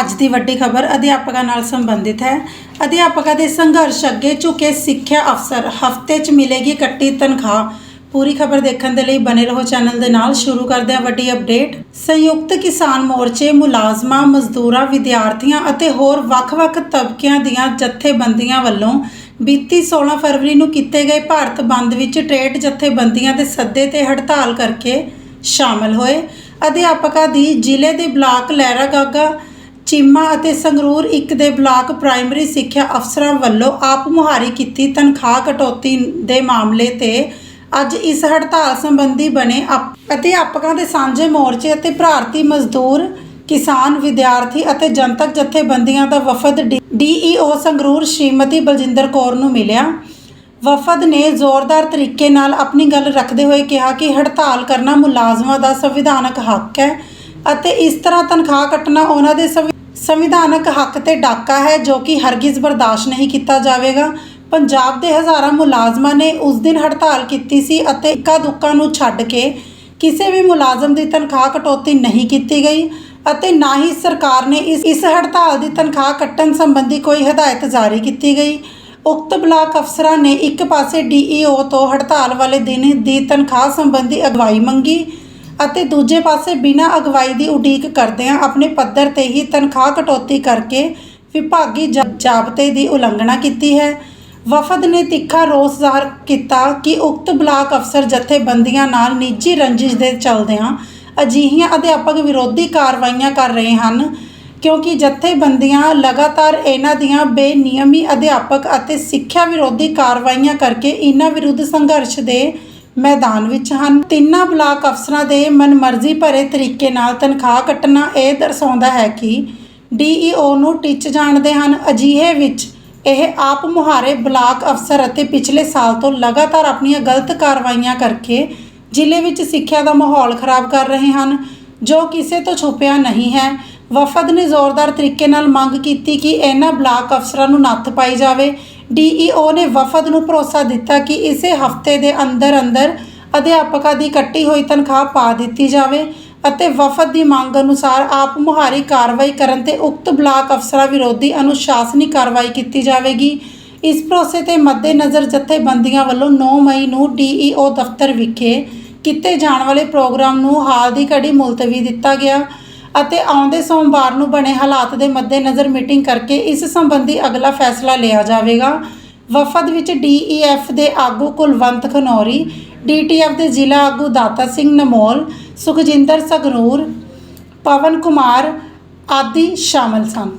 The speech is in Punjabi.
ਅੱਜ ਦੀ ਵੱਡੀ ਖਬਰ ਅਧਿਆਪਕਾਂ ਨਾਲ ਸੰਬੰਧਿਤ ਹੈ। ਅਧਿਆਪਕਾਂ ਦੇ ਸੰਘਰਸ਼ ਅੱਗੇ ਝੁਕੇ ਸਿੱਖਿਆ ਅਫਸਰ, ਹਫ਼ਤੇ 'ਚ ਮਿਲੇਗੀ ਕੱਟੀ ਤਨਖਾਹ। ਪੂਰੀ ਖਬਰ ਦੇਖਣ ਦੇ ਲਈ ਬਨੇ ਰਹੋ ਚੈਨਲ ਦੇ ਨਾਲ। ਸ਼ੁਰੂ ਕਰਦੇ ਹਾਂ ਵੱਡੀ ਅਪਡੇਟ। ਸੰਯੁਕਤ ਕਿਸਾਨ ਮੋਰਚੇ ਮੁਲਾਜ਼ਮਾਂ, ਮਜ਼ਦੂਰਾਂ, ਵਿਦਿਆਰਥੀਆਂ ਅਤੇ ਹੋਰ ਵੱਖ-ਵੱਖ ਤਬਕਿਆਂ ਦੀਆਂ ਜਥੇਬੰਦੀਆਂ ਵੱਲੋਂ ਬੀਤੀ 16 ਫਰਵਰੀ ਨੂੰ ਕੀਤੇ ਗਏ ਭਾਰਤ ਬੰਦ ਵਿੱਚ ਟ੍ਰੇਡ ਜਥੇਬੰਦੀਆਂ ਦੇ ਸੱਦੇ ਤੇ ਹੜਤਾਲ ਕਰਕੇ ਸ਼ਾਮਲ ਹੋਏ। ਅਧਿਆਪਕਾਂ ਦੀ ਜ਼ਿਲ੍ਹੇ ਦੇ ਬਲਾਕ ਲਹਿਰਾ ਚੀਮਾ ਅਤੇ ਸੰਗਰੂਰ ਇੱਕ ਦੇ ਬਲਾਕ ਪ੍ਰਾਇਮਰੀ ਸਿੱਖਿਆ ਅਫਸਰਾਂ ਵੱਲੋਂ ਆਪ ਮੁਹਾਰੀ ਕੀਤੀ ਤਨਖਾਹ ਕਟੌਤੀ ਦੇ ਮਾਮਲੇ ਤੇ ਅੱਜ ਇਸ ਹੜਤਾਲ ਸੰਬੰਧੀ ਬਣੇ ਅਪ- ਅਧਿਆਪਕਾਂ ਦੇ ਸਾਂਝੇ ਮੋਰਚੇ ਅਤੇ ਭਾਰਤੀ ਮਜ਼ਦੂਰ ਕਿਸਾਨ ਵਿਦਿਆਰਥੀ ਅਤੇ ਜਨਤਕ ਜਥੇਬੰਦੀਆਂ ਦਾ ਵਫਦ ਡੀਈਓ ਸੰਗਰੂਰ ਸ਼੍ਰੀਮਤੀ ਬਲਜਿੰਦਰ ਕੌਰ ਨੂੰ ਮਿਲਿਆ। ਵਫਦ ਨੇ ਜ਼ੋਰਦਾਰ ਤਰੀਕੇ ਨਾਲ ਆਪਣੀ ਗੱਲ ਰੱਖਦੇ ਹੋਏ ਕਿਹਾ ਕਿ ਹੜਤਾਲ ਕਰਨਾ ਮੁਲਾਜ਼ਮਾਂ ਦਾ ਸੰਵਿਧਾਨਕ ਹੱਕ ਹੈ ਅਤੇ ਇਸ ਤਰ੍ਹਾਂ ਤਨਖਾਹ ਕੱਟਣਾ ਉਹਨਾਂ ਦੇ ਸੰਵਿ- ਸੰਵਿਧਾਨਕ ਹੱਕ ਤੇ ਡਾਕਾ ਹੈ ਜੋ ਕਿ ਹਰਗਿਜ਼ ਬਰਦਾਸ਼ਤ ਨਹੀਂ ਕੀਤਾ ਜਾਵੇਗਾ। ਪੰਜਾਬ ਦੇ ਹਜ਼ਾਰਾਂ ਮੁਲਾਜ਼ਮਾਂ ਨੇ ਉਸ ਦਿਨ ਹੜਤਾਲ ਕੀਤੀ ਸੀ ਅਤੇ ਇੱਕਾ ਦੁੱਕਾ ਨੂੰ ਛੱਡ ਕੇ ਕਿਸੇ ਵੀ ਮੁਲਾਜ਼ਮ ਦੀ ਤਨਖਾਹ ਕਟੌਤੀ ਨਹੀਂ ਕੀਤੀ ਗਈ ਅਤੇ ਨਾ ਹੀ ਸਰਕਾਰ ਨੇ ਇਸ ਇਸ ਹੜਤਾਲ ਦੀ ਤਨਖਾਹ ਕੱਟਣ ਸੰਬੰਧੀ ਕੋਈ ਹਦਾਇਤ ਜਾਰੀ ਕੀਤੀ ਗਈ। ਉਕਤ ਬਲਾਕ ਅਫਸਰਾਂ ਨੇ ਇੱਕ ਪਾਸੇ ਡੀਈਓ ਤੋਂ ਹੜਤਾਲ ਵਾਲੇ ਦਿਨ ਦੀ ਤਨਖਾਹ ਸੰਬੰਧੀ ਅਗਵਾਈ ਮੰਗੀ ਅਤੇ ਦੂਜੇ ਪਾਸੇ ਬਿਨਾਂ ਅਗਵਾਈ ਦੀ ਉਡੀਕ ਕਰਦਿਆਂ ਆਪਣੇ ਪੱਧਰ ਤੇ ਹੀ ਤਨਖਾਹ ਕਟੌਤੀ ਕਰਕੇ ਵਿਭਾਗੀ ਜ- ਜ਼ਾਬਤੇ ਦੀ ਉਲੰਘਣਾ ਕੀਤੀ ਹੈ। ਵਫਦ ਨੇ ਤਿੱਖਾ ਰੋਸ ਜ਼ਾਹਰ ਕੀਤਾ ਕਿ ਉਕਤ ਬਲਾਕ ਅਫਸਰ ਜਥੇਬੰਦੀਆਂ ਨਾਲ ਨਿੱਜੀ ਰੰਜਿਸ਼ ਦੇ ਚਲਦਿਆਂ ਅਜਿਹੀਆਂ ਅਧਿਆਪਕ ਵਿਰੋਧੀ ਕਾਰਵਾਈਆਂ ਕਰ ਰਹੇ ਹਨ, ਕਿਉਂਕਿ ਜਥੇਬੰਦੀਆਂ ਲਗਾਤਾਰ ਇਹਨਾਂ ਦੀਆਂ ਬੇਨਿਯਮੀ ਅਧਿਆਪਕ ਅਤੇ ਸਿੱਖਿਆ ਵਿਰੋਧੀ ਕਾਰਵਾਈਆਂ ਕਰਕੇ ਇਹਨਾਂ ਵਿਰੁੱਧ ਸੰਘਰਸ਼ ਦੇ ਮੈਦਾਨ ਵਿੱਚ ਹਨ। ਤਿੰਨਾਂ ਬਲਾਕ ਅਫਸਰਾਂ ਦੇ ਮਨਮਰਜ਼ੀ ਭਰੇ ਤਰੀਕੇ ਨਾਲ ਤਨਖਾਹ ਕੱਟਣਾ ਇਹ ਦਰਸਾਉਂਦਾ ਹੈ ਕਿ ਡੀਈਓ ਨੂੰ ਟਿੱਚ ਜਾਣਦੇ ਹਨ। ਅਜਿਹੇ ਵਿੱਚ ਇਹ ਆਪ ਮੁਹਾਰੇ ਬਲਾਕ ਅਫਸਰ ਅਤੇ ਪਿਛਲੇ ਸਾਲ ਤੋਂ ਲਗਾਤਾਰ ਆਪਣੀਆਂ ਗਲਤ ਕਾਰਵਾਈਆਂ ਕਰਕੇ ਜ਼ਿਲ੍ਹੇ ਵਿੱਚ ਸਿੱਖਿਆ ਦਾ ਮਾਹੌਲ ਖਰਾਬ ਕਰ ਰਹੇ ਹਨ, ਜੋ ਕਿਸੇ ਤੋਂ ਛੁਪਿਆ ਨਹੀਂ ਹੈ। ਵਫਦ ਨੇ ਜ਼ੋਰਦਾਰ ਤਰੀਕੇ ਨਾਲ ਮੰਗ ਕੀਤੀ ਕਿ ਇਹਨਾਂ ਬਲਾਕ ਅਫਸਰਾਂ ਨੂੰ ਨੱਥ ਪਾਈ ਜਾਵੇ। ਡੀਈਓ ਨੇ ਵਫਦ ਨੂੰ ਭਰੋਸਾ ਦਿੱਤਾ ਕਿ ਇਸੇ ਹਫ਼ਤੇ ਦੇ ਅੰਦਰ ਅੰਦਰ ਅਧਿਆਪਕਾਂ ਦੀ ਕੱਟੀ ਹੋਈ ਤਨਖਾਹ ਪਾ ਦਿੱਤੀ ਜਾਵੇ ਅਤੇ ਵਫਦ ਦੀ ਮੰਗ ਅਨੁਸਾਰ ਆਪ ਮੁਹਾਰੀ ਕਾਰਵਾਈ ਕਰਨ ਤੇ ਉਕਤ ਬਲਾਕ ਅਫਸਰਾਂ ਵਿਰੋਧੀ ਅਨੁਸ਼ਾਸਨੀ ਕਾਰਵਾਈ ਕੀਤੀ ਜਾਵੇਗੀ। ਇਸ ਭਰੋਸੇ ਤੇ ਮੱਦੇਨਜ਼ਰ ਜਥੇਬੰਦੀਆਂ ਵੱਲੋਂ 9 ਮਈ ਨੂੰ ਡੀਈਓ ਦਫ਼ਤਰ ਵਿਖੇ ਕੀਤੇ ਜਾਣ ਵਾਲੇ ਪ੍ਰੋਗਰਾਮ ਨੂੰ ਹਾਲ ਦੀ ਘੜੀ ਮੁਲਤਵੀ ਦਿੱਤਾ ਗਿਆ। ਅਤੇ ਆਉਂਦੇ ਸੋਮਵਾਰ ਨੂੰ ਬਣੇ ਹਾਲਾਤ ਦੇ ਮੱਦੇਨਜ਼ਰ ਮੀਟਿੰਗ ਕਰਕੇ ਇਸ ਸੰਬੰਧੀ ਅਗਲਾ ਫੈਸਲਾ ਲਿਆ ਜਾਵੇਗਾ। ਵਫਦ ਵਿੱਚ ਡੀਈਐਫ ਦੇ ਆਗੂ ਕੁਲਵੰਤ ਖਨੌਰੀ ਡੀਟੀਐਫ ਦੇ ਜ਼ਿਲ੍ਹਾ ਆਗੂ ਦਾਤਾ ਸਿੰਘ ਨਮੋਲ, ਸੁਖਜਿੰਦਰ ਸਗਨੂਰ ਪਵਨ ਕੁਮਾਰ ਆਦਿ ਸ਼ਾਮਲ ਸਨ।